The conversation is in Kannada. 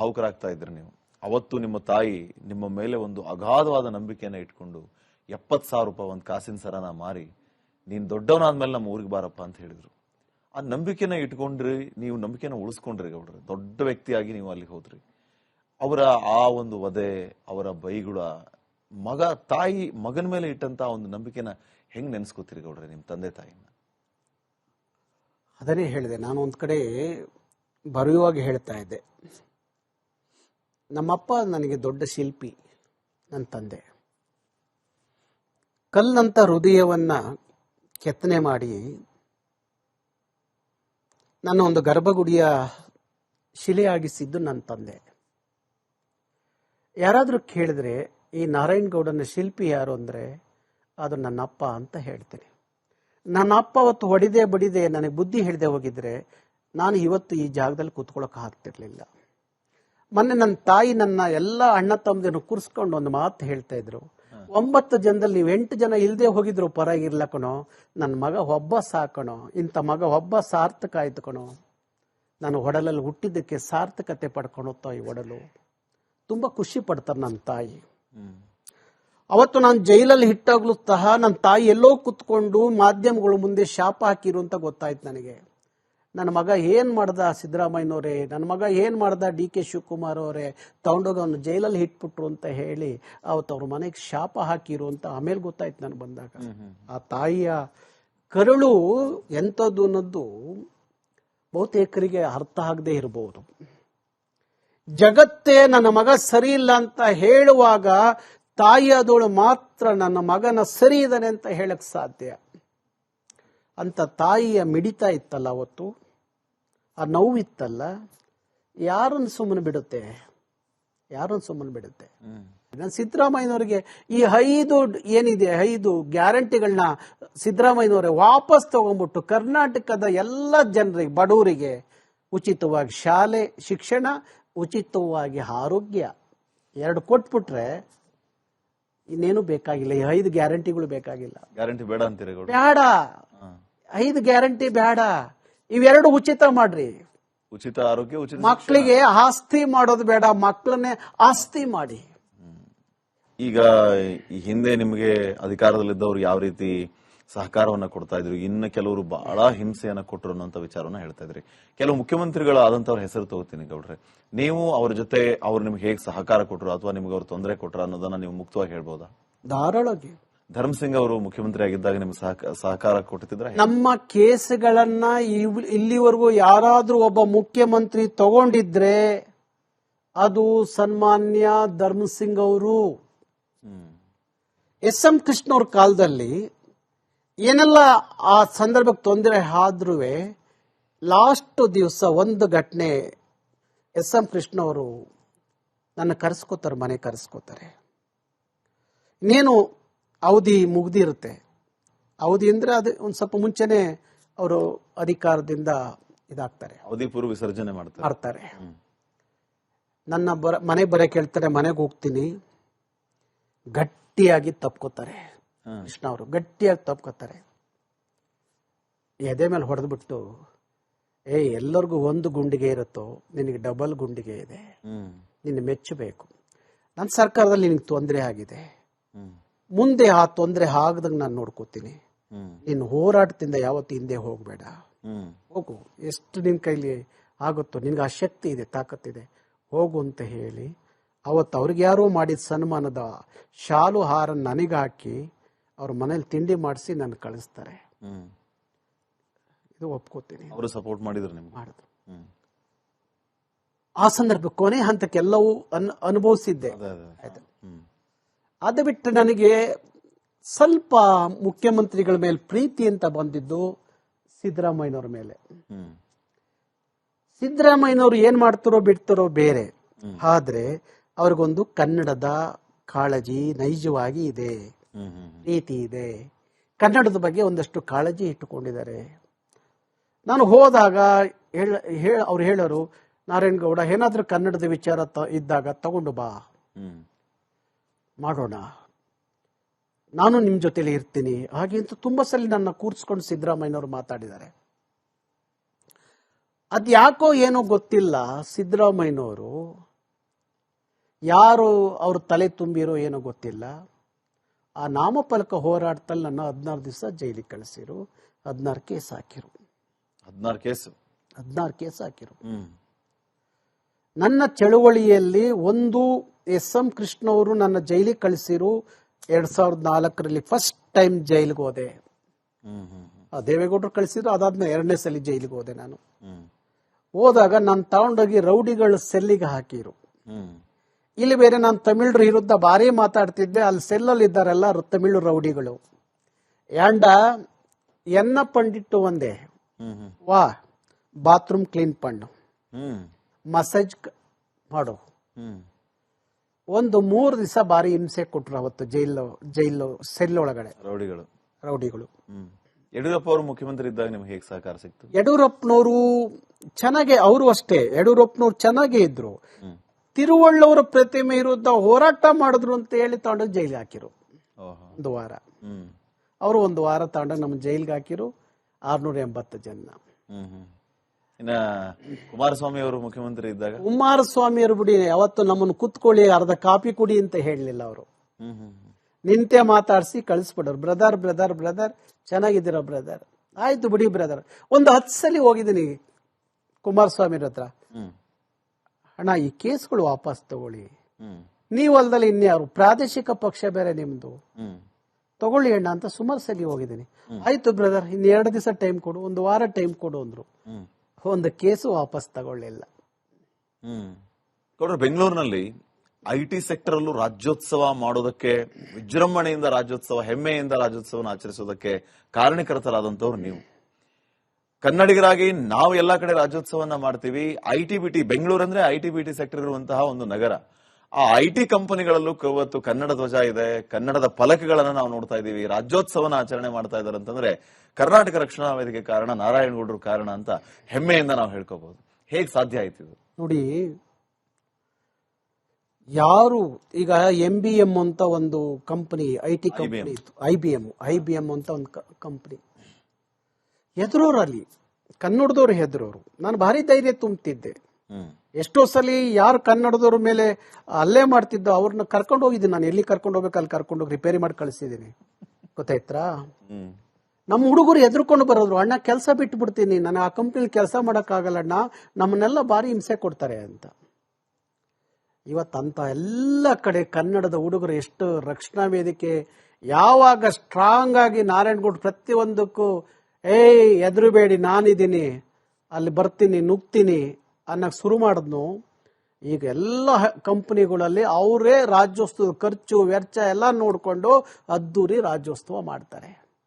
ಭಾವುಕರಾಗ್ತಾ ಇದ್ರಿ ನೀವು. ಅವತ್ತು ನಿಮ್ಮ ತಾಯಿ ನಿಮ್ಮ ಮೇಲೆ ಒಂದು ಅಗಾಧವಾದ ನಂಬಿಕೆಯನ್ನ ಇಟ್ಕೊಂಡು, ಎಪ್ಪತ್ತು ಸಾವಿರ ರೂಪಾಯಿ ಒಂದು ಕಾಸಿನ ಸರನ ಮಾರಿ, ನೀನ್ ದೊಡ್ಡವನಾದ್ಮೇಲೆ ನಮ್ಮ ಊರಿಗೆ ಬಾರಪ್ಪ ಅಂತ ಹೇಳಿದ್ರು. ಆ ನಂಬಿಕೆನ ಇಟ್ಕೊಂಡ್ರಿ, ನೀವು ನಂಬಿಕೆನ ಉಳಿಸ್ಕೊಂಡ್ರಿ ಗೌಡ್ರೆ. ದೊಡ್ಡ ವ್ಯಕ್ತಿಯಾಗಿ ನೀವು ಅಲ್ಲಿಗೆ ಹೋದ್ರಿ. ಅವರ ಆ ಒಂದು ವಧೆ, ಅವರ ಬೈಗುಳ, ಮಗ, ತಾಯಿ, ಮಗನ ಮೇಲೆ ಇಟ್ಟಂತ ಒಂದು ನಂಬಿಕೆನ ಹೆಂಗ್ ನೆನ್ಸ್ಕೊತೀರಿ ಗೌಡ್ರಿ ನಿಮ್ ತಂದೆ ತಾಯಿನ? ಅದನ್ನೇ ಹೇಳಿದೆ. ನಾನು ಒಂದ್ ಕಡೆ ಬರೆಯುವಾಗ ಹೇಳ್ತಾ ಇದ್ದೆ. ನಮ್ಮಪ್ಪ ನನಗೆ ದೊಡ್ಡ ಶಿಲ್ಪಿ ನನ್ನ ತಂದೆ. ಕಲ್ಲಂತ ಹೃದಯವನ್ನ ಕೆತ್ತನೆ ಮಾಡಿ, ನನ್ನ ಒಂದು ಗರ್ಭಗುಡಿಯ ಶಿಲೆಯಾಗಿಸಿದ್ದು ನನ್ನ ತಂದೆ. ಯಾರಾದರೂ ಕೇಳಿದ್ರೆ ಈ ನಾರಾಯಣ ಗೌಡನ ಶಿಲ್ಪಿ ಯಾರು ಅಂದರೆ ಅದು ನನ್ನ ಅಪ್ಪ ಅಂತ ಹೇಳ್ತೀನಿ. ನನ್ನ ಅಪ್ಪ ಅವತ್ತು ಹೊಡಿದೆ ಬಡಿದೆ ನನಗೆ ಬುದ್ಧಿ ಹೇಳಿದೆ ಹೋಗಿದ್ರೆ ನಾನು ಇವತ್ತು ಈ ಜಾಗದಲ್ಲಿ ಕೂತ್ಕೊಳ್ಳೋಕೆ ಆಗ್ತಿರ್ಲಿಲ್ಲ. ಮೊನ್ನೆ ನನ್ನ ತಾಯಿ ನನ್ನ ಎಲ್ಲ ಅಣ್ಣ ತಮ್ಮದನ್ನು ಕೂರಿಸ್ಕೊಂಡು ಒಂದು ಮಾತು ಹೇಳ್ತಾ ಇದ್ರು. ಒಂಬತ್ತು ಜನದಲ್ಲಿ ನೀವು ಎಂಟು ಜನ ಇಲ್ಲದೆ ಹೋಗಿದ್ರು ಪರಾಗಿರ್ಲಕ್ಕನೋ ನನ್ನ ಮಗ ಒಬ್ಬ ಸಾಕಣೋ ಇಂಥ ಮಗ ಒಬ್ಬ ಸಾರ್ಥಕ ಆಯ್ತು ಕಣೋ. ನಾನು ಒಡಲಲ್ಲಿ ಹುಟ್ಟಿದ್ದಕ್ಕೆ ಸಾರ್ಥಕತೆ ಪಡ್ಕೊಂಡು ಈ ಒಡಲು. ತುಂಬ ಖುಷಿ ಪಡ್ತಾರೆ ನನ್ನ ತಾಯಿ. ಅವತ್ತು ನಾನು ಜೈಲಲ್ಲಿ ಹಿಟ್ಟಾಗ್ಲೂ ಸಹ ನನ್ನ ತಾಯಿ ಎಲ್ಲೋ ಕುತ್ಕೊಂಡು ಮಾಧ್ಯಮಗಳು ಮುಂದೆ ಶಾಪ ಹಾಕಿರು ಅಂತ ಗೊತ್ತಾಯ್ತು ನನಗೆ. ನನ್ನ ಮಗ ಏನ್ ಮಾಡ್ದ ಸಿದ್ದರಾಮಯ್ಯನವರೇ? ನನ್ನ ಮಗ ಏನ್ ಮಾಡ್ದ ಡಿ ಕೆ ಶಿವಕುಮಾರ್ ಅವರೇ ತಗೊಂಡೋಗಿ ಅವನು ಜೈಲಲ್ಲಿ ಹಿಟ್ಬಿಟ್ರು ಅಂತ ಹೇಳಿ ಅವತ್ತು ಅವ್ರ ಮನೆಗೆ ಶಾಪ ಹಾಕಿರು ಅಂತ ಆಮೇಲೆ ಗೊತ್ತಾಯ್ತು ನಾನು ಬಂದಾಗ. ಆ ತಾಯಿಯ ಕರುಳು ಎಂಥದ್ದು ಅನ್ನೋದು ಬಹುತೇಕರಿಗೆ ಅರ್ಥ ಆಗದೆ ಇರಬಹುದು ಜಗತ್ತೇ ನನ್ನ ಮಗ ಸರಿ ಇಲ್ಲ ಅಂತ ಹೇಳುವಾಗ ತಾಯಿಯಾದವಳು ಮಾತ್ರ ನನ್ನ ಮಗನ ಸರಿ ಇದ್ದಾನೆ ಅಂತ ಹೇಳಕ್ ಸಾಧ್ಯ. ಅಂತ ತಾಯಿಯ ಮಿಡಿತ ಇತ್ತಲ್ಲ ಅವತ್ತು? ಆ ನೋವಿತ್ತಲ್ಲ? ಯಾರನ್ನು ಸುಮ್ಮನೆ ಬಿಡುತ್ತೆ? ಯಾರನ್ನು ಸುಮ್ಮನೆ ಬಿಡುತ್ತೆ? ನಾನು ಸಿದ್ದರಾಮಯ್ಯನವರಿಗೆ ಈ ಐದು ಏನಿದೆ ಐದು ಗ್ಯಾರಂಟಿಗಳನ್ನ ಸಿದ್ದರಾಮಯ್ಯನವರೇ ವಾಪಸ್ ತಗೊಂಡ್ಬಿಟ್ಟು ಕರ್ನಾಟಕದ ಎಲ್ಲ ಜನರಿಗೆ ಬಡವರಿಗೆ ಉಚಿತವಾಗಿ ಶಾಲೆ ಶಿಕ್ಷಣ ಉಚಿತವಾಗಿ ಆರೋಗ್ಯ ಎರಡು ಕೊಟ್ಬಿಟ್ರೆ ಇನ್ನೇನು ಬೇಕಾಗಿಲ್ಲ. ಈ ಐದು ಗ್ಯಾರಂಟಿಗಳು ಬೇಕಾಗಿಲ್ಲ. ಗ್ಯಾರಂಟಿ ಬೇಡ ಅಂತೀರಿ ಬೇಡ. ಐದು ಗ್ಯಾರಂಟಿ ಬೇಡ. ಇವೆರಡು ಉಚಿತ ಮಾಡ್ರಿ. ಉಚಿತ ಆರೋಗ್ಯ ಉಚಿತ ಮಕ್ಕಳಿಗೆ ಆಸ್ತಿ ಮಾಡೋದು ಬೇಡ ಮಕ್ಕಳನ್ನೇ ಆಸ್ತಿ ಮಾಡಿ. ಈಗ ಈ ಹಿಂದೆ ನಿಮಗೆ ಅಧಿಕಾರದಲ್ಲಿದ್ದವರು ಯಾವ ರೀತಿ ಸಹಕಾರವನ್ನ ಕೊಡ್ತಾ ಇದ್ರು? ಇನ್ನು ಕೆಲವರು ಬಹಳ ಹಿಂಸೆಯನ್ನ ಕೊಟ್ಟರು ಅನ್ನೋಂಥ ವಿಚಾರವನ್ನ ಹೇಳ್ತಾ ಇದ್ರಿ. ಕೆಲವು ಮುಖ್ಯಮಂತ್ರಿಗಳು ಆದಂತವ್ರ ಹೆಸರು ತಗೋತೀನಿ ಗೌಡ್ರೆ. ನೀವು ಅವ್ರ ಜೊತೆ ಅವ್ರು ನಿಮ್ಗೆ ಹೇಗೆ ಸಹಕಾರ ಕೊಟ್ಟರು ಅಥವಾ ನಿಮ್ಗೆ ಅವ್ರು ತೊಂದರೆ ಕೊಟ್ಟರು ಅನ್ನೋದನ್ನ ನೀವು ಮುಕ್ತವಾಗಿ ಹೇಳ್ಬೋದಾ? ಧಾರಾಳವಾಗಿ. ಧರ್ಮ್ ಸಿಂಗ್ ಅವರು ಮುಖ್ಯಮಂತ್ರಿ ಆಗಿದ್ದಾಗ ನಿಮ್ಗೆ ಸಹಕ- ಸಹಕಾರ ಕೊಟ್ಟಿದ್ರೆ ನಮ್ಮ ಕೇಸ್ಗಳನ್ನ ಇಲ್ಲಿವರೆಗೂ ಯಾರಾದ್ರೂ ಒಬ್ಬ ಮುಖ್ಯಮಂತ್ರಿ ತಗೊಂಡಿದ್ರೆ ಅದು ಸನ್ಮಾನ್ಯ ಧರ್ಮಸಿಂಗ್ ಅವರು. ಎಸ್ ಎಂ ಕೃಷ್ಣ ಅವ್ರ ಕಾಲದಲ್ಲಿ ಏನೆಲ್ಲ ಆ ಸಂದರ್ಭಕ್ಕೆ ತೊಂದರೆ ಆದ್ರೂ ಲಾಸ್ಟ್ ದಿವಸ ಒಂದು ಘಟನೆ ಎಸ್ ಎಂ ಕೃಷ್ಣ ಅವರು ನನ್ನ ಕರೆಸ್ಕೋತಾರೆ ಮನೆ ಕರೆಸ್ಕೋತಾರೆ. ಇನ್ನೇನು ಅವಧಿ ಮುಗ್ದಿರುತ್ತೆ ಅವಧಿ ಅಂದ್ರೆ ಅದು ಒಂದು ಸ್ವಲ್ಪ ಮುಂಚೆನೆ ಅವರು ಅಧಿಕಾರದಿಂದ ಇದಾಗ್ತಾರೆ. ಅವಧಿ ಪೂರ್ವ ವಿಸರ್ಜನೆ ಮಾಡ್ತಾರೆ. ಮಾಡ್ತಾರೆ. ನನ್ನ ಬರ ಮನೆ ಬರ ಕೇಳ್ತಾರೆ ಮನೆಗೆ ಹೋಗ್ತೀನಿ. ಗಟ್ಟಿಯಾಗಿ ತಪ್ಕೋತಾರೆ. ಕೃಷ್ಣ ಅವರು ಗಟ್ಟಿಯಾಗಿ ತಪ್ಕೋತಾರೆ. ಎದೆ ಮೇಲೆ ಹೊಡೆದ್ಬಿಟ್ಟು ಏ ಎಲ್ಲರಿಗೂ ಒಂದು ಗುಂಡಿಗೆ ಇರುತ್ತೋ ನಿನಗೆ ಡಬಲ್ ಗುಂಡಿಗೆ ಇದೆ. ನಿನ್ನ ಮೆಚ್ಚಬೇಕು. ನನ್ನ ಸರ್ಕಾರದಲ್ಲಿ ನಿನಗೆ ತೊಂದರೆ ಆಗಿದೆ. ಮುಂದೆ ಆ ತೊಂದರೆ ಆಗದಂಗೆ ನಾನು ನೋಡ್ಕೋತೀನಿ. ನೀನು ಹೋರಾಟದಿಂದ ಯಾವತ್ತು ಹಿಂದೆ ಹೋಗಬೇಡ. ಹೋಗು. ಎಷ್ಟು ನಿನ್ನ ಕೈಲಿ ಆಗುತ್ತೋ ನಿನ್ಗೆ ಆ ಶಕ್ತಿ ಇದೆ ತಾಕತ್ತಿದೆ ಹೋಗು ಅಂತ ಹೇಳಿ. ಅವತ್ತು ಅವ್ರಿಗೆ ಯಾರೋ ಮಾಡಿದ ಸನ್ಮಾನದ ಶಾಲು ಹಾರ ನನಗೆ ಹಾಕಿ ಅವ್ರ ಮನೇಲಿ ತಿಂಡಿ ಮಾಡಿಸಿ ನನ್ನ ಕಳಿಸ್ತಾರೆ. ಇದು ಒಪ್ಕೋತೀನಿ. ಅವರು ಸಪೋರ್ಟ್ ಮಾಡಿದ್ರು ನಿಮ್ಗೆ. ಮಾಡಿದ್ರು. ಆ ಸಂದರ್ಭ ಕೊನೆ ಹಂತಕ್ಕೆಲ್ಲವೂ ಅನ್ ಅನುಭವಿಸಿದ್ದೆ. ಆಯ್ತು. ಅದು ಬಿಟ್ಟು ನನಗೆ ಸ್ವಲ್ಪ ಮುಖ್ಯಮಂತ್ರಿಗಳ ಮೇಲೆ ಪ್ರೀತಿ ಅಂತ ಬಂದಿದ್ದು ಸಿದ್ದರಾಮಯ್ಯನವ್ರ ಮೇಲೆ. ಸಿದ್ದರಾಮಯ್ಯನವರು ಏನ್ ಮಾಡ್ತಾರೋ ಬಿಡ್ತಾರೋ ಬೇರೆ. ಆದ್ರೆ ಅವ್ರಿಗೊಂದು ಕನ್ನಡದ ಕಾಳಜಿ ನೈಜವಾಗಿ ಇದೆ. ಪ್ರೀತಿ ಇದೆ. ಕನ್ನಡದ ಬಗ್ಗೆ ಒಂದಷ್ಟು ಕಾಳಜಿ ಇಟ್ಟುಕೊಂಡಿದ್ದಾರೆ. ನಾನು ಹೋದಾಗ ಹೇಳ ಅವ್ರು ಹೇಳೋರು ನಾರಾಯಣ ಗೌಡ ಏನಾದ್ರೂ ಕನ್ನಡದ ವಿಚಾರ ಇದ್ದಾಗ ತಗೊಂಡು ಬಾ. ಮಾಡೋಣ. ನಾನು ನಿಮ್ಮ ಜೊತೆಲಿ ಇರ್ತೀನಿ. ಹಾಗೆ ಅಂತ ತುಂಬಾ ಸಲ ನನ್ನ ಕೂರ್ಸ್ಕೊಂಡು ಸಿದ್ದರಾಮಯ್ಯನವರು ಮಾತಾಡಿದ್ದಾರೆ. ಅದ್ಯಾಕೋ ಏನೋ ಗೊತ್ತಿಲ್ಲ ಸಿದ್ದರಾಮಯ್ಯನವರು. ಯಾರು ಅವ್ರ ತಲೆ ತುಂಬಿರೋ ಏನೋ ಗೊತ್ತಿಲ್ಲ. ಆ ನಾಮಫಲಕ ಹೋರಾಟದಲ್ಲಿ ನನ್ನ ಹದಿನಾರು ದಿವಸ ಜೈಲಿಗೆ ಕಳಿಸಿರು. ಹದಿನಾರು ಕೇಸ್ ಹಾಕಿರು. ಹದಿನಾರು ಕೇಸ್. ಹದಿನಾರು ಕೇಸ್ ಹಾಕಿರು. ನನ್ನ ಚಳುವಳಿಯಲ್ಲಿ ಒಂದು ಎಸ್ ಎಂ ಕೃಷ್ಣ ಅವರು ನನ್ನ ಜೈಲಿಗೆ ಕಳಿಸಿರು ಎರಡ್ ಸಾವಿರದ ನಾಲ್ಕರಲ್ಲಿ ಫಸ್ಟ್ ಟೈಮ್ ಜೈಲಿಗೆ ಹೋದೆ. ದೇವೇಗೌಡರು ಕಳಿಸಿದ್ರು ಅದಾದ್ಮೇಲೆ ಎರಡನೇ ಸಲ ಜೈಲಿಗೆ ಹೋದೆ ನಾನು. ಹೋದಾಗ ನಾನು ತಗೊಂಡೋಗಿ ರೌಡಿಗಳ ಸೆಲ್ಲಿಗೆ ಹಾಕಿರು. ಇಲ್ಲಿ ಬೇರೆ ನಾನು ತಮಿಳರು ವಿರುದ್ಧ ಭಾರಿ ಮಾತಾಡ್ತಿದ್ದೆ ಅಲ್ಲಿ ಸೆಲ್ಲಲ್ಲಿ ಇದ್ದಾರೆಲ್ಲ ತಮಿಳು ರೌಡಿಗಳು. ಯಾಂಡ ಎನ್ನ ಪಂಡಿಟ್ಟು ಒಂದೇ. ವಾ ಬಾತ್ರೂಮ್ ಕ್ಲೀನ್ ಹ್ಮ್. ಮಸಾಜ್ ಮಾಡು. ಒಂದು ಮೂರು ದಿವಸ ಭಾರಿ ಹಿಂಸೆ ಕೊಟ್ರು ಅವತ್ತು ಜೈಲು ಜೈಲು ಸೆಲ್ ಒಳಗಡೆ ರೌಡಿಗಳು. ರೌಡಿಗಳು. ಯಡಿಯೂರಪ್ಪ ಅವರು ಮುಖ್ಯಮಂತ್ರಿ ಇದ್ದಾಗ ನಿಮ್ಗೆ ಹೇಗೆ ಸಹಕಾರ ಸಿಕ್ತು? ಯಡಿಯೂರಪ್ಪನವರು ಚೆನ್ನಾಗೆ ಅವರು ಅಷ್ಟೇ ಯಡಿಯೂರಪ್ಪನವ್ರು ಚೆನ್ನಾಗೇ ಇದ್ರು. ತಿರುವಳ್ಳವರ ಪ್ರತಿಮೆ ವಿರುದ್ಧ ಹೋರಾಟ ಮಾಡಿದ್ರು ಅಂತ ಹೇಳಿ ತಗೊಂಡೋಗಿ ಜೈಲಿಗೆ ಹಾಕಿರು. ಒಂದು ವಾರ. ಅವರು ಒಂದು ವಾರ ತಗೊಂಡೋಗಿ ನಮ್ಮ ಜೈಲಿಗೆ ಹಾಕಿರು. ಆರ್ನೂರ ಎಂಬತ್ತು ಜನ. ಇನ್ನ ಕುಮಾರಸ್ವಾಮಿ ಅವರು ಮುಖ್ಯಮಂತ್ರಿ ಇದ್ದಾಗ? ಕುಮಾರಸ್ವಾಮಿ ಅವರು ಬಿಡಿ ಯಾವತ್ತು ನಮ್ಮನ್ನು ಕುತ್ಕೊಳ್ಳಿ ಅರ್ಧ ಕಾಪಿ ಕುಡಿ ಅಂತ ಹೇಳಲಿಲ್ಲ ಅವರು. ನಿಂತೆ ಮಾತಾಡಿಸಿ ಕಳಿಸ್ಬಿಡೋರು. ಬ್ರದರ್ ಬ್ರದರ್ ಬ್ರದರ್ ಚೆನ್ನಾಗಿದ್ದೀರಾ ಬ್ರದರ್? ಆಯ್ತು ಬಿಡಿ ಬ್ರದರ್. ಒಂದು ಹತ್ತು ಸಲ ಹೋಗಿದ್ದೀನಿ ಕುಮಾರಸ್ವಾಮಿ ಹತ್ರ. ಅಣ್ಣ ಈ ಕೇಸ್ಗಳು ವಾಪಸ್ ತಗೊಳ್ಳಿ. ನೀವು ಅಲ್ದಲ್ಲಿ ಇನ್ಯಾರು? ಪ್ರಾದೇಶಿಕ ಪಕ್ಷ ಬೇರೆ ನಿಮ್ದು. ತಗೊಳ್ಳಿ ಅಣ್ಣ ಅಂತ ಸುಮಾರು ಸಲ ಹೋಗಿದ್ದೀನಿ. ಆಯ್ತು ಬ್ರದರ್ ಇನ್ನು ಎರಡು ದಿವಸ ಟೈಮ್ ಕೊಡು ಒಂದು ವಾರ ಟೈಮ್ ಕೊಡು ಅಂದ್ರು. ಒಂದು ಕೇಸು ವಾಪಸ್ ತಗೊಳ್ಳಿಲ್ಲ. ಹ್ಮ್. ಬೆಂಗಳೂರಿನಲ್ಲಿ ಐ ಟಿ ಸೆಕ್ಟರ್ ಅಲ್ಲೂ ರಾಜ್ಯೋತ್ಸವ ಮಾಡೋದಕ್ಕೆ, ವಿಜೃಂಭಣೆಯಿಂದ ರಾಜ್ಯೋತ್ಸವ, ಹೆಮ್ಮೆಯಿಂದ ರಾಜ್ಯೋತ್ಸವನ ಆಚರಿಸೋದಕ್ಕೆ ಕಾರಣಕರ್ತರಾದಂತವ್ರು ನೀವು. ಕನ್ನಡಿಗರಾಗಿ ನಾವು ಎಲ್ಲಾ ಕಡೆ ರಾಜ್ಯೋತ್ಸವನ ಮಾಡ್ತೀವಿ. I T B T, Bengaluru ಅಂದ್ರೆ I T B T sector ಇರುವಂತಹ ಒಂದು ನಗರ. ಆ ಐ ಟಿ ಕಂಪನಿಗಳಲ್ಲೂ ಇವತ್ತು ಕನ್ನಡ ಧ್ವಜ ಇದೆ. ಕನ್ನಡದ ಫಲಕಗಳನ್ನ ನಾವು ನೋಡ್ತಾ ಇದ್ದೀವಿ. ರಾಜ್ಯೋತ್ಸವನ ಆಚರಣೆ ಮಾಡ್ತಾ ಇದ್ದಾರೆ ಅಂತಂದ್ರೆ ಕರ್ನಾಟಕ ರಕ್ಷಣಾ ವೇದಿಕೆ ಕಾರಣ ನಾರಾಯಣಗೌಡರು ಕಾರಣ ಅಂತ ಹೆಮ್ಮೆಯಿಂದ ನಾವು ಹೇಳ್ಕೋಬಹುದು ಹೇಗ್ ಸಾಧ್ಯ ಆಯ್ತು ಇದು? ನೋಡಿ ಯಾರು ಈಗ ಎಂ ಬಿ ಎಂ ಅಂತ ಒಂದು ಕಂಪನಿ ಐ ಟಿ ಕಂಪನಿ ಇತ್ತು. I B M I B M ಅಂತ ಒಂದು ಕಂಪನಿ. ಹೆದರೋರಲ್ಲಿ ಕನ್ನಡದವ್ರು ಹೆದರೋರು. ನಾನು ಭಾರಿ ಧೈರ್ಯ ತುಂಬ್ತಿದ್ದೆ. ಹ್ಮ್ ಎಷ್ಟೋ ಸಲ ಯಾರು ಕನ್ನಡದವ್ರ ಮೇಲೆ ಅಲ್ಲೇ ಮಾಡ್ತಿದ್ದೋ ಅವ್ರನ್ನ ಕರ್ಕೊಂಡು ಹೋಗಿದ್ದೀನಿ ನಾನು. ಎಲ್ಲಿ ಕರ್ಕೊಂಡು ಹೋಗ್ಬೇಕು? ಅಲ್ಲಿ ಕರ್ಕೊಂಡು ಹೋಗಿ ರಿಪೇರಿ ಮಾಡಿ ಕಳಿಸಿದ್ದೀನಿ. ಗೊತ್ತಾಯ್ತಾ ನಮ್ಮ ಹುಡುಗರು ಎದ್ರುಕೊಂಡು ಬರೋದ್ರು ಅಣ್ಣ ಕೆಲಸ ಬಿಟ್ಟು ಬಿಡ್ತೀನಿ ನಾನು ಆ ಕಂಪ್ನಿಲಿ ಕೆಲಸ ಮಾಡೋಕ್ಕಾಗಲ್ಲ ಅಣ್ಣ. ನಮ್ಮನ್ನೆಲ್ಲ ಭಾರಿ ಹಿಂಸೆ ಕೊಡ್ತಾರೆ ಅಂತ. ಇವತ್ತಂತ ಎಲ್ಲ ಕಡೆ ಕನ್ನಡದ ಹುಡುಗರು ಎಷ್ಟು ರಕ್ಷಣಾ ವೇದಿಕೆ. ಯಾವಾಗ ಸ್ಟ್ರಾಂಗ್ ಆಗಿ ನಾರಾಯಣಗೌಡ ಪ್ರತಿಯೊಂದಕ್ಕೂ ಏಯ್ ಎದುರುಬೇಡಿ ನಾನಿದ್ದೀನಿ. ಅಲ್ಲಿ ಬರ್ತೀನಿ ನುಗ್ತೀನಿ. ಅನ್ನಕ್ ಶುರು ಮಾಡಿದ್ನು. ಈಗ ಎಲ್ಲ ಕಂಪನಿಗಳಲ್ಲಿ ಅವರೇ ರಾಜ್ಯೋತ್ಸವ ಖರ್ಚು, ವೆಚ್ಚ ಎಲ್ಲ ನೋಡಿಕೊಂಡು ಅದ್ದೂರಿ ರಾಜ್ಯೋತ್ಸವ ಮಾಡ್ತಾರೆ.